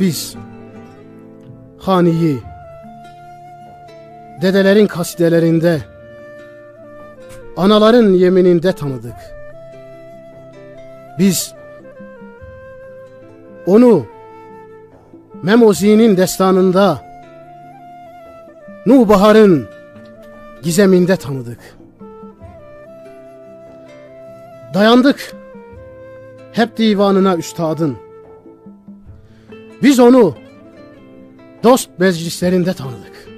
Biz Hani'yi dedelerin kasidelerinde, anaların yemininde tanıdık. Biz onu Memozi'nin destanında, Nubahar'ın gizeminde tanıdık. Dayandık hep divanına üstadın. Biz onu dost meclislerinde tanıdık.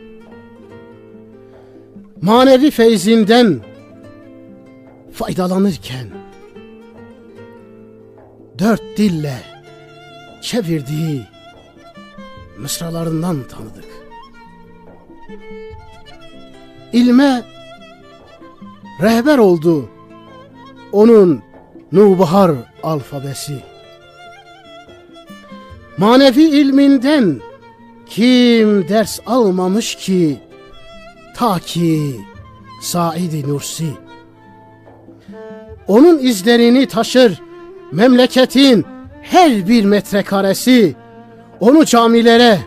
Manevi feyzinden faydalanırken dört dille çevirdiği mısralarından tanıdık. İlme rehber oldu onun Nubahar alfabesi. Manevi ilminden kim ders almamış ki ta ki Said Nursi. Onun izlerini taşır memleketin her bir metrekaresi. Onu camilere,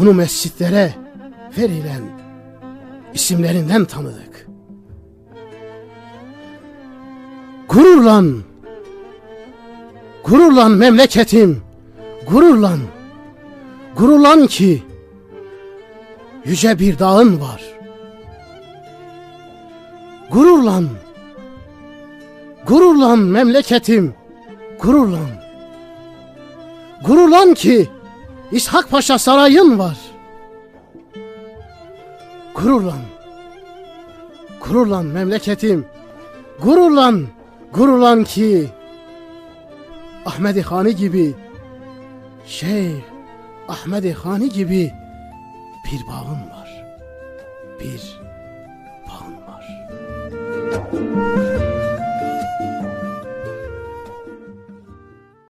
onu mescitlere verilen isimlerinden tanıdık. Gururlan, gururlan memleketim, gururlan, gururlan ki yüce bir dağın var. Gururlan, gururlan memleketim, gururlan. Gururlan ki İshak Paşa sarayın var. Gururlan, gururlan memleketim, gururlan, gururlan ki Ahmedi Hani gibi, Şeyh Ahmedi Hani gibi bir bağın var. Bir bağın var.